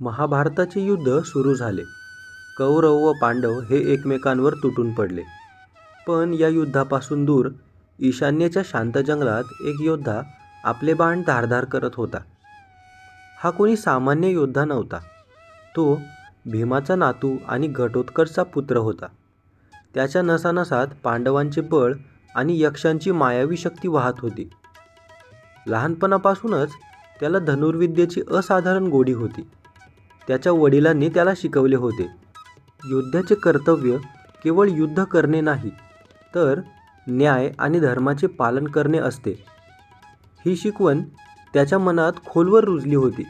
महाभारताचे युद्ध सुरू झाले. कौरव व पांडव हे एकमेकांवर तुटून पडले. पण या युद्धापासून दूर ईशान्येच्या शांत जंगलात एक योद्धा आपले बाण धारधार करत होता. हा कोणी सामान्य योद्धा नव्हता. तो भीमाचा नातू आणि घटोत्करचा पुत्र होता. त्याच्या नसानसात पांडवांचे बळ आणि यक्षांची मायावी शक्ती वाहत होती. लहानपणापासूनच त्याला धनुर्विद्येची असाधारण गोडी होती. त्याच्या वडिलांनी त्याला शिकवले होते. योद्ध्याचे कर्तव्य केवळ युद्ध करणे नाही तर न्याय आणि धर्माचे पालन करणे असते. ही शिकवण त्याच्या मनात खोलवर रुजली होती.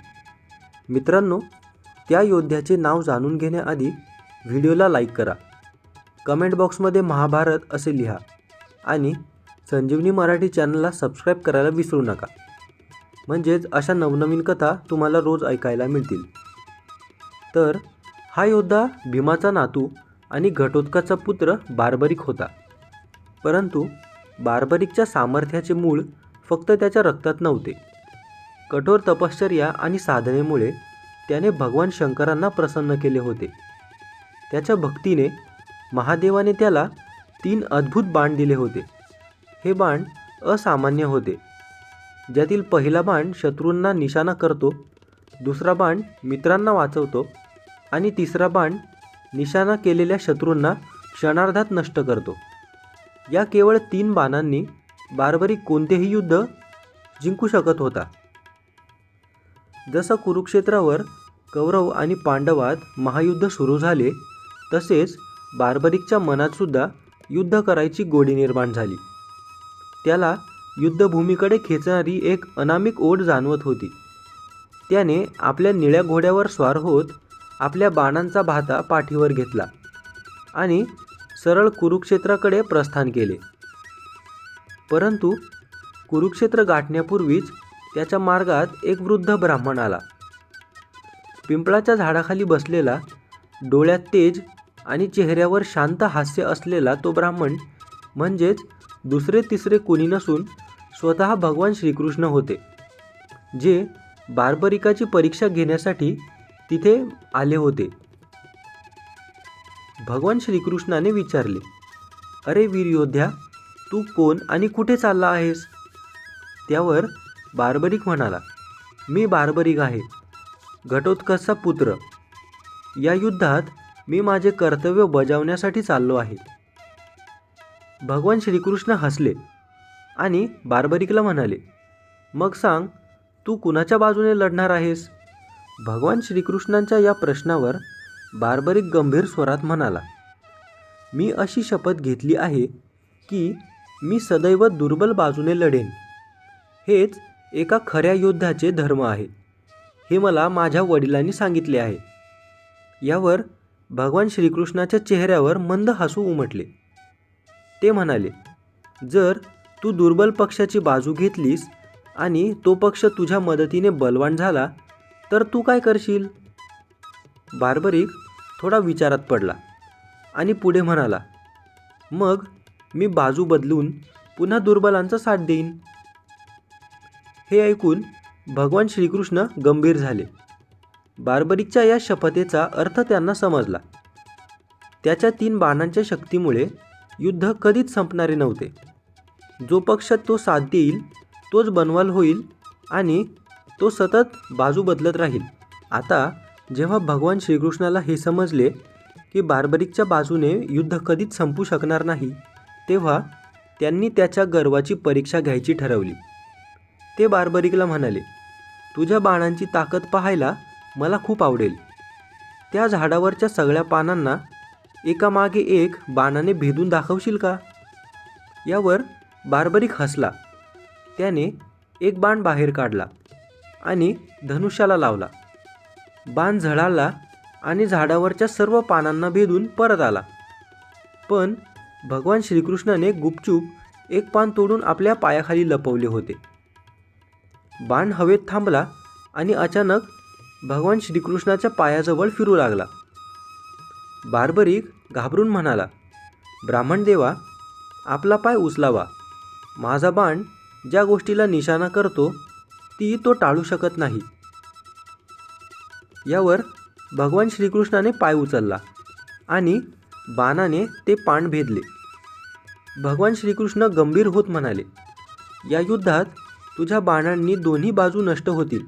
मित्रांनो त्या योद्ध्याचे नाव जाणून घेण्याआधी व्हिडिओला लाईक करा. कमेंट बॉक्समध्ये महाभारत असे लिहा आणि संजीवनी मराठी चॅनलला सबस्क्राईब करायला विसरू नका. म्हणजेच अशा नवनवीन कथा तुम्हाला रोज ऐकायला मिळतील. तर हा योद्धा भीमाचा नातू आणि घटोत्कचा पुत्र बार्बरिक होता. परंतु बार्बरिकच्या सामर्थ्याचे मूळ फक्त त्याच्या रक्तात नव्हते. कठोर तपश्चर्या आणि साधनेमुळे त्याने भगवान शंकरांना प्रसन्न केले होते. त्याच्या भक्तीने महादेवाने त्याला तीन अद्भुत बाण दिले होते. हे बाण असामान्य होते. ज्यातील पहिला बाण शत्रूंना निशाणा करतो दुसरा बाण मित्रांना वाचवतो आणि तिसरा बाण निशाणा केलेल्या शत्रूंना क्षणार्धात नष्ट करतो. या केवळ तीन बाणांनी बारबरी कोणतेही युद्ध जिंकू शकत होता. जसं कुरुक्षेत्रावर कौरव आणि पांडवात महायुद्ध सुरू झाले तसेच बार्बरिकच्या मनातसुद्धा युद्ध करायची गोडी निर्माण झाली. त्याला युद्धभूमीकडे खेचणारी एक अनामिक ओढ जाणवत होती. त्याने आपल्या निळ्या घोड्यावर स्वार होत आपल्या बाणांचा भाता पाठीवर घेतला आणि सरळ कुरुक्षेत्राकडे प्रस्थान केले. परंतु कुरुक्षेत्र गाठण्यापूर्वीच त्याच्या मार्गात एक वृद्ध ब्राह्मण आला. पिंपळाच्या झाडाखाली बसलेला डोळ्यात तेज आणि चेहऱ्यावर शांत हास्य असलेला तो ब्राह्मण म्हणजेच दुसरे तिसरे कोणी नसून स्वतः भगवान श्रीकृष्ण होते जे बार्बरिकाची परीक्षा घेण्यासाठी तिथे आले होते. भगवान श्रीकृष्णाने विचारले अरे वीर योद्ध्या तू कोण आणि कुठे चालला आहेस? त्यावर बार्बरिक म्हणाला मी बार्बरिक आहे घटोत्कचचा पुत्र. या युद्धात मी माझे कर्तव्य बजावण्यासाठी चाललो आहे. भगवान श्रीकृष्ण हसले आणि बार्बरिकला म्हणाले मग सांग तू कुणाच्या बाजूने लढणार आहेस? भगवान श्रीकृष्णांच्या या प्रश्नावर बार्बरिक गंभीर स्वरात म्हणाला मी अशी शपथ घेतली आहे की मी सदैव दुर्बल बाजूने लढेन. हेच एका खऱ्या योद्ध्याचे धर्म आहे. हे मला माझ्या वडिलांनी सांगितले आहे. यावर भगवान श्रीकृष्णाच्या चेहऱ्यावर मंद हसू उमटले. ते म्हणाले जर तू दुर्बल पक्षाची बाजू घेतलीस आणि तो पक्ष तुझ्या मदतीने बलवान झाला तर तू काय करशील? बार्बरिक थोडा विचारात पडला आणि पुढे म्हणाला मग मी बाजू बदलून पुन्हा दुर्बलांचा साथ देईन. हे ऐकून भगवान श्रीकृष्ण गंभीर झाले. बार्बरिकच्या या शपथेचा अर्थ त्यांना समजला. त्याच्या तीन बाणांच्या शक्तीमुळे युद्ध कधीच संपणारे नव्हते. जो पक्ष तो साथ देईल तोच बनवाल होईल आणि तो सतत बाजू बदलत राहील. आता जेव्हा भगवान श्रीकृष्णाला हे समजले की बार्बरिकच्या बाजूने युद्ध कधीच संपू शकणार नाही तेव्हा त्यांनी त्याच्या गर्वाची परीक्षा घ्यायची ठरवली. ते बार्बरिकला म्हणाले तुझ्या बाणांची ताकद पाहायला मला खूप आवडेल. त्या झाडावरच्या सगळ्या पानांना एकामागे एक बाणाने भेदून दाखवशील का? यावर बार्बरिक हसला. त्याने एक बाण बाहेर काढला. आणि धनुष्याला लावला. बाण झळाला आणि झाडावरच्या सर्व पानांना भेदून परत आला. पण भगवान श्रीकृष्णाने गुपचूप एक पान तोडून आपल्या पायाखाली लपवले होते. बाण हवेत थांबला आणि अचानक भगवान श्रीकृष्णाच्या पायाजवळ फिरू लागला. बार्बरिक घाबरून म्हणाला ब्राह्मण देवा आपला पाय उचलावा. माझा बाण ज्या गोष्टीला निशाणा करतो ती तो टाळू शकत नाही. यावर भगवान श्रीकृष्णाने पाय उचलला आणि बाणाने ते पाण भेदले. भगवान श्रीकृष्ण गंभीर होत म्हणाले या युद्धात तुझ्या बाणांनी दोन्ही बाजू नष्ट होतील.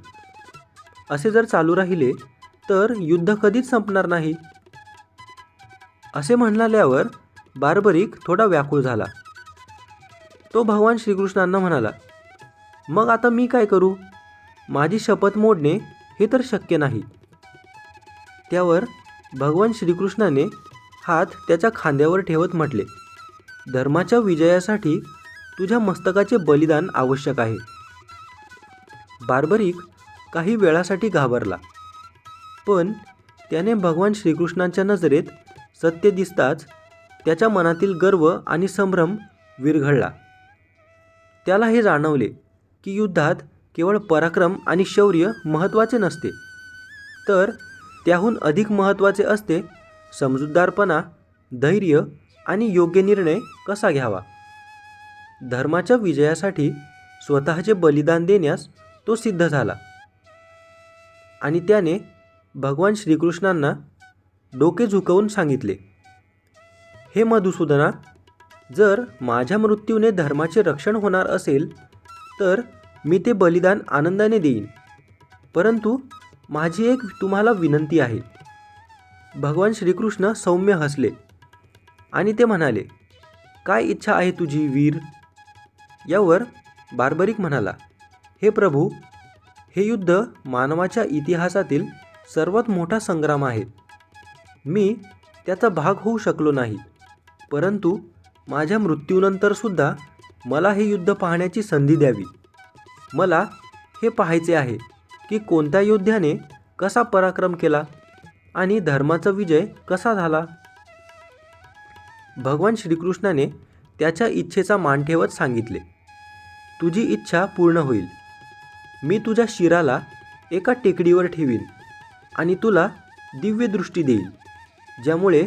असे जर चालू राहिले तर युद्ध कधीच संपणार नाही. असे म्हणाल्यावर बार्बरिक थोडा व्याकुळ झाला. तो भगवान श्रीकृष्णांना म्हणाला मग आता मी काय करू? माझी शपथ मोडणे हे तर शक्य नाही. त्यावर भगवान श्रीकृष्णाने हात त्याच्या खांद्यावर ठेवत म्हटले धर्माच्या विजयासाठी तुझ्या मस्तकाचे बलिदान आवश्यक आहे. बार्बरिक काही वेळासाठी घाबरला पण त्याने भगवान श्रीकृष्णांच्या नजरेत सत्य दिसताच त्याच्या मनातील गर्व आणि संभ्रम विरघळला. त्याला हे जाणवले की युद्धात केवळ पराक्रम आणि शौर्य महत्त्वाचे नसते. तर त्याहून अधिक महत्त्वाचे असते समजूतदारपणा धैर्य आणि योग्य निर्णय कसा घ्यावा? धर्माच्या विजयासाठी स्वतःचे बलिदान देण्यास तो सिद्ध झाला. आणि त्याने भगवान श्रीकृष्णांना डोके झुकवून सांगितले हे मधुसूदना जर माझ्या मृत्यूने धर्माचे रक्षण होणार असेल तर मी ते बलिदान आनंदाने देईन. परंतु माझी एक तुम्हाला विनंती आहे. भगवान श्रीकृष्ण सौम्य हसले आणि ते म्हणाले काय इच्छा आहे तुझी वीर? यावर बार्बरिक म्हणाला हे प्रभू हे युद्ध मानवाच्या इतिहासातील सर्वात मोठा संग्राम आहे. मी त्याचा भाग होऊ शकलो नाही. परंतु माझ्या मृत्यूनंतरसुद्धा मला हे युद्ध पाहण्याची संधी द्यावी. मला हे पाहायचे आहे की कोणत्या योद्ध्याने कसा पराक्रम केला आणि धर्माचा विजय कसा झाला? भगवान श्रीकृष्णाने त्याच्या इच्छेचा मान ठेवत सांगितले तुझी इच्छा पूर्ण होईल. मी तुझ्या शिराला एका टेकडीवर ठेवीन आणि तुला दिव्य दृष्टी देईल ज्यामुळे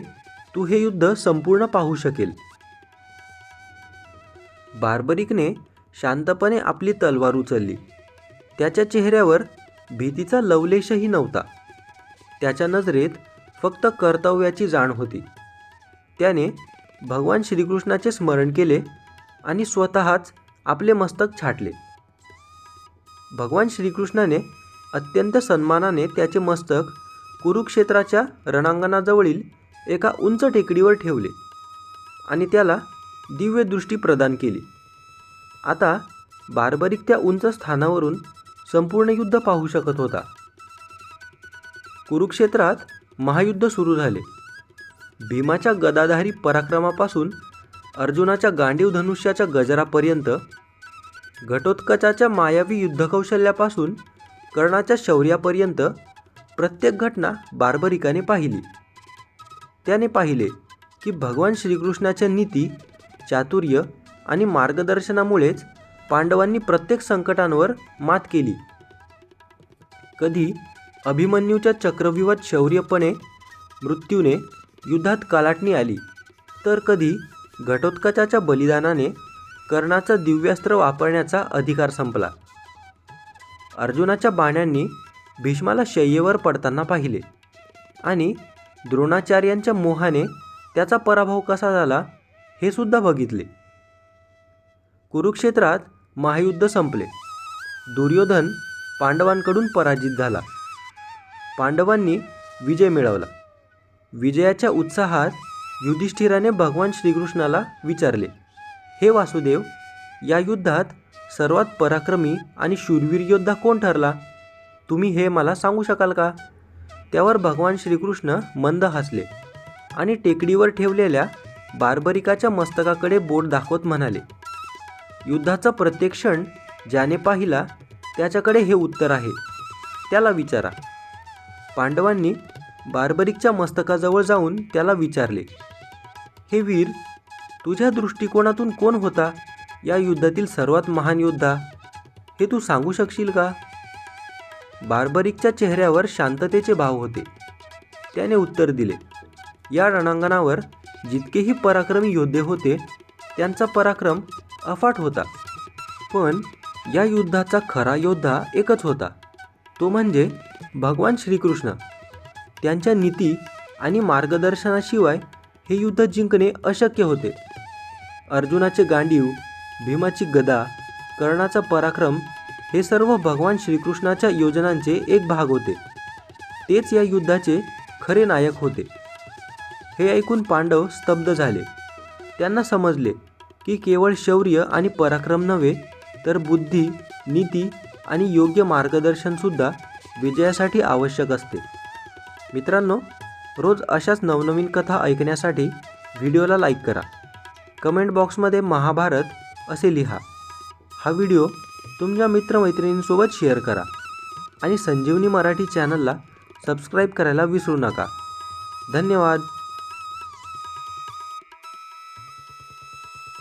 तू हे युद्ध संपूर्ण पाहू शकेल. बार्बरिकने शांतपणे आपली तलवार उचलली. त्याच्या चेहऱ्यावर भीतीचा लवलेशही नव्हता. त्याच्या नजरेत फक्त कर्तव्याची जाण होती. त्याने भगवान श्रीकृष्णाचे स्मरण केले आणि स्वतःच आपले मस्तक छाटले. भगवान श्रीकृष्णाने अत्यंत सन्मानाने त्याचे मस्तक कुरुक्षेत्राच्या रणांगणाजवळील एका उंच टेकडीवर ठेवले आणि त्याला दिव्यदृष्टी प्रदान केली. आता बार्बरिक त्या उंच स्थानावरून संपूर्ण युद्ध पाहू शकत होता. कुरुक्षेत्रात महायुद्ध सुरू झाले. भीमाच्या गदाधारी पराक्रमापासून अर्जुनाच्या गांडीव धनुष्याच्या गजरापर्यंत घटोत्कचाच्या मायावी युद्धकौशल्यापासून कर्णाच्या शौर्यापर्यंत प्रत्येक घटना बार्बरिकाने पाहिली. त्याने पाहिले की भगवान श्रीकृष्णाच्या नीती चातुर्य आणि मार्गदर्शनामुळेच पांडवांनी प्रत्येक संकटांवर मात केली. कधी अभिमन्यूच्या चक्रव्यूहात शौर्यपणे मृत्यूने युद्धात कलाटणी आली तर कधी घटोत्कचाच्या बलिदानाने कर्णाचा दिव्यास्त्र वापरण्याचा अधिकार संपला. अर्जुनाच्या बाण्यांनी भीष्माला शय्येवर पडताना पाहिले आणि द्रोणाचार्यांच्या मोहाने त्याचा पराभव कसा झाला हे सुद्धा बघितले. कुरुक्षेत्रात महायुद्ध संपले. दुर्योधन पांडवांकडून पराजित झाला. पांडवांनी विजय मिळवला. विजयाच्या उत्साहात युधिष्ठिराने भगवान श्रीकृष्णाला विचारले हे वासुदेव या युद्धात सर्वात पराक्रमी आणि शूरवीर योद्धा कोण ठरला? तुम्ही हे मला सांगू शकाल का? त्यावर भगवान श्रीकृष्ण मंद हसले आणि टेकडीवर ठेवलेल्या बार्बरिकाच्या मस्तकाकडे बोट दाखवत म्हणाले युद्धाचा प्रत्येक क्षण ज्याने पाहिला त्याच्याकडे हे उत्तर आहे. त्याला विचारा. पांडवांनी बार्बरिकच्या मस्तकाजवळ जाऊन त्याला विचारले हे वीर तुझ्या दृष्टिकोनातून कोण होता या युद्धातील सर्वात महान योद्धा? हे तू सांगू शकशील का? बार्बरिकच्या चेहऱ्यावर शांततेचे भाव होते. त्याने उत्तर दिले या रणांगणावर जितकेही पराक्रमी योद्धे होते त्यांचा पराक्रम अफाट होता. पण या युद्धाचा खरा योद्धा एकच होता. तो म्हणजे भगवान श्रीकृष्ण. त्यांच्या नीती आणि मार्गदर्शनाशिवाय हे युद्ध जिंकणे अशक्य होते. अर्जुनाचे गांडीव भीमाची गदा कर्णाचा पराक्रम हे सर्व भगवान श्रीकृष्णाच्या योजनांचे एक भाग होते. तेच या युद्धाचे खरे नायक होते. हे ऐकून पांडव स्तब्ध झाले. त्यांना समजले ही केवळ शौर्य आणि पराक्रम नव्हे तर बुद्धी नीती आणि योग्य मार्गदर्शनसुद्धा विजयासाठी आवश्यक असते. मित्रांनो रोज अशाच नवनवीन कथा ऐकण्यासाठी व्हिडिओला लाईक करा. कमेंट बॉक्समध्ये महाभारत असे लिहा. हा व्हिडिओ तुमच्या मित्रमैत्रिणींसोबत शेअर करा आणि संजीवनी मराठी चॅनलला सबस्क्राईब करायला विसरू नका. धन्यवाद.